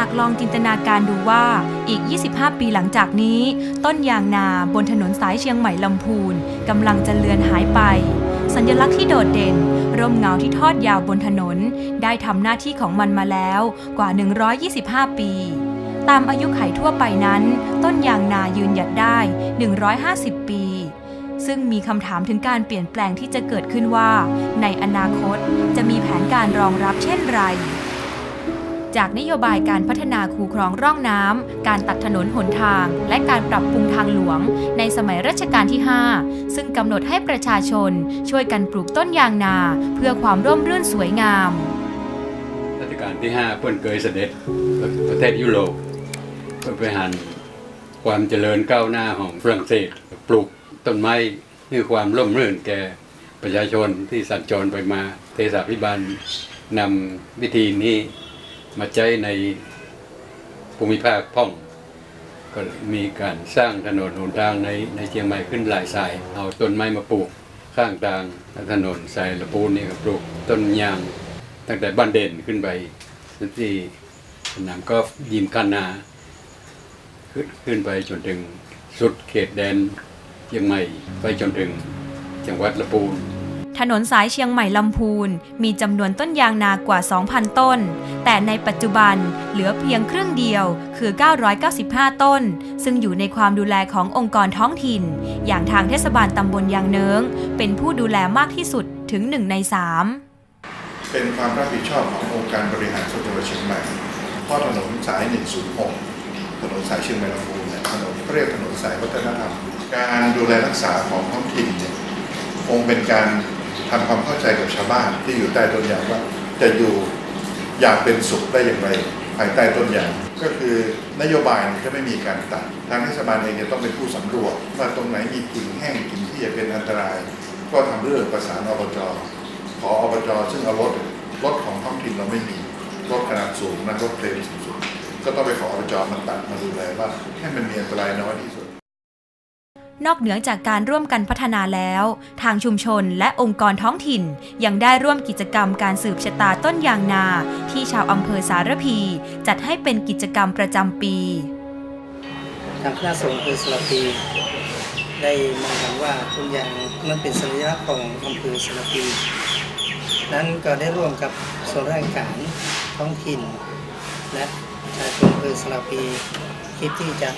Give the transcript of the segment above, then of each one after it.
ากลองจินตนาการดูว่าอีก 25 ปีหลังจากนี้ ต้นยางนาบนถนนสายเชียงใหม่ลำพูนกำลังจะเลือนหายไป สัญลักษณ์ที่โดดเด่น ร่มเงาที่ทอดยาวบนถนน ได้ทำหน้าที่ของมันมาแล้วกว่า 125 ปี ตามอายุไขทั่วไปนั้น ต้นยางนายืนหยัดได้ 150 ปี ซึ่งมีคำถามถึงการเปลี่ยนแปลงที่จะเกิดขึ้นว่า ในอนาคตจะมีแผนการรองรับเช่นไร จากนโยบายการพัฒนาคูคลองร่องน้ำ การตัดถนนหนทาง และการปรับปรุงทางหลวง ในสมัยรัชกาลที่ 5 ซึ่งกำหนดให้ประชาชน ช่วยกันปลูกต้นยางนา เพื่อความร่มรื่นสวยงาม รัชกาลที่ 5 เพิ่นเคยเสด็จประเทศยุโรปเพื่อไปหันความเจริญก้าวหน้าของฝรั่งเศสปลูกต้นไม้ให้ความร่มรื่นแก่ประชาชนที่สัญจรไปมาเทศาพิบาลนำวิธีนี้ มาใช้ในภูมิภาคพ่องก็มีการสร้างถนนหนทางในในเชียงใหม่ขึ้นหลายสาย เอาต้นไม้มาปลูกข้างทางถนนสายละปูนนี่ก็ปลูกต้นยางตั้งแต่บ้านเด่นขึ้นไปที่สนามกอล์ฟยิมคานาขึ้นขึ้นไปจนถึงสุดเขตแดนเชียงใหม่ไปจนถึงจังหวัดละปูน ถนนสายเชียงใหม่ลำพูน มีจำนวนต้นยางนากว่า 2,000 ต้น แต่ในปัจจุบันเหลือเพียงครึ่งเดียวคือ 995 ต้น ซึ่งอยู่ในความดูแลขององค์กรท้องถิ่น อย่างทางเทศบาลตำบลยางเนิงเป็นผู้ดูแลมากที่สุดถึง 1 ใน 3 เป็นความรับผิดชอบขององค์การบริหารส่วนจังหวัดเชียงใหม่เพราะถนนสาย 106 ถนนสายเชียงใหม่ลำพูนเนี่ยถนนเขาเรียกถนนสายวัฒนธรรม การดูแลรักษาของท้องถิ่นเนี่ยคงเป็นการ ทำความเข้าใจกับชาวบ้านที่อยู่ใต้ต้นยางว่าจะอยู่อยางเป็นสุขได้อย่างไรภายใต้ต้นยางก็คือนโยบายจะไม่มีการตัด ทางเทศบาลเองจะต้องเป็นผู้สำรวจว่าตรงไหนมีกิ่งแห้งกิ่งที่จะเป็นอันตราย ก็ทำเรื่องประสานอบจขออบจซึ่งเอารถรถของท้องถิ่นเราไม่มีรถขนาดสูงนะรถเครนสูงก็ต้องไปขออบจมาตัดมาดูแลว่าให้มันมีอันตรายน้อยที่สุด นอกเหนือจากการร่วมกันพัฒนาแล้ว ทางชุมชนและองค์กรท้องถิ่น ยังได้ร่วมกิจกรรมการสืบชะตาต้นยางนา ที่ชาวอำเภอสารพี จัดให้เป็นกิจกรรมประจำปี ทางคณะสงฆ์อำเภอสารพี ได้มองเห็นว่าต้นยางนั้นเป็นสัญลักษณ์ของอำเภอสารพีนั้นก็ได้ร่วมกับส่วนราชการท้องถิ่น และประชาชนอำเภอสารพีคิดที่จะ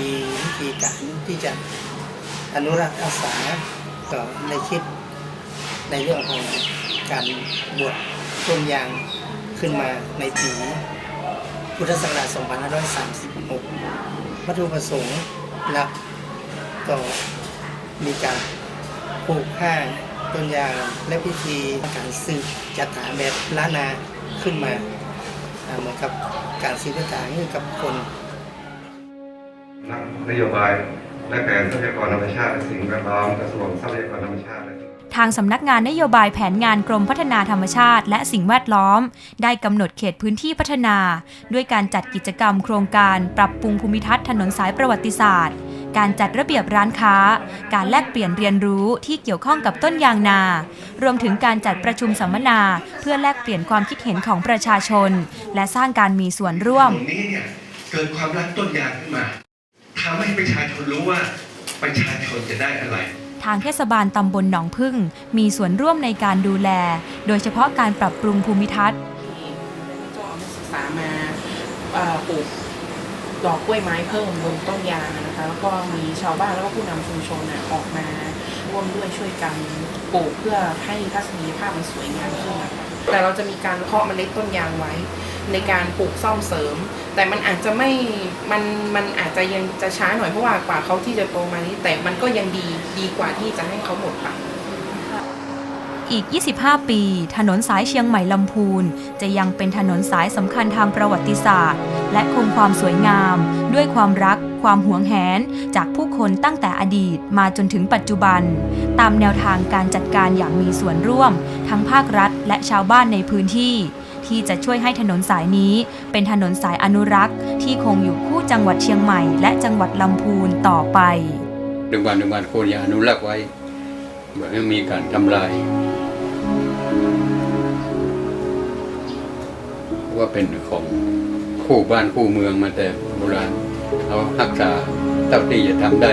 มีวิธีการที่จะอนุรักษ์รักษาก็ได้คิดในเรื่องของการบวชต้นยางขึ้นมาในปีพุทธศักราช 2536วัตถุประสงค์หลักก็มีการปลูกผ้าต้นยางและพิธีการสืบจัดหาแบบล้านนาขึ้นมา เหมือนกับการสืบจัดหาให้กับคน นักนโยบายและแผนทรัพยากรธรรมชาติและสิ่งแวดล้อมกระทรวงทรัพยากรธรรมชาติและทางสำนักงานนโยบายแผนงานกรมพัฒนาธรรมชาติ และสิ่งแวดล้อม ได้กำหนดเขตพื้นที่พัฒนา ด้วยการจัดกิจกรรมโครงการปรับปรุงภูมิทัศน์ถนนสายประวัติศาสตร์ การจัดระเบียบร้านค้า การแลกเปลี่ยนเรียนรู้ที่เกี่ยวข้องกับต้นยางนา รวมถึงการจัดประชุมสัมมนา เพื่อแลกเปลี่ยนความคิดเห็นของประชาชน และสร้างการมีส่วนร่วมนี้เนี่ยเกิดความรักต้นยางขึ้นมาำให้ประชาชนรู้ว่าประชาชนจะได้อะไร ทางเทศบาลตำบลหนองพึ่ง มีส่วนร่วมในการดูแล โดยเฉพาะการปรับปรุงภูมิทัศน์ก็เอานักศึกษามาเอ่อปลูกดอกกล้วยไม้เพิ่มบนต้นยางนะคะ แล้วก็มีชาวบ้านแล้วก็ผู้นำชุมชนน่ะออกมาร่วมด้วยช่วยกันปลูกเพื่อให้ทัศนียภาพมันสวยงามขึ้นนะคะแต่เราจะมีการเพาะเมล็ดต้นยางไว้ ในการปลูกซ่อมเสริม แต่มันอาจจะไม่มันมันอาจจะยังจะช้าหน่อยเพราะว่ากว่าเขาที่จะโตมานี้แต่มันก็ยังดีดีกว่าที่จะให้เขาหมดไปอีก 25 ปี ถนนสายเชียงใหม่ลำพูน จะยังเป็นถนนสายสำคัญทางประวัติศาสตร์ และคงความสวยงาม ด้วยความรัก ความหวงแหน จากผู้คนตั้งแต่อดีตมาจนถึงปัจจุบัน ตามแนวทางการจัดการอย่างมีส่วนร่วม ทั้งภาครัฐและชาวบ้านในพื้นที่ ที่จะช่วยให้ถนนสายนี้ เป็นถนนสายอนุรักษ์ ที่คงอยู่คู่จังหวัดเชียงใหม่ และจังหวัดลำพูนต่อไปดึงวันดึงวันควรจะอนุรักษ์ไว้แบบไม่มีการทำลายว่าเป็นของคู่บ้านคู่เมืองมาแต่โบราณเขารักษาเท่าที่จะทำได้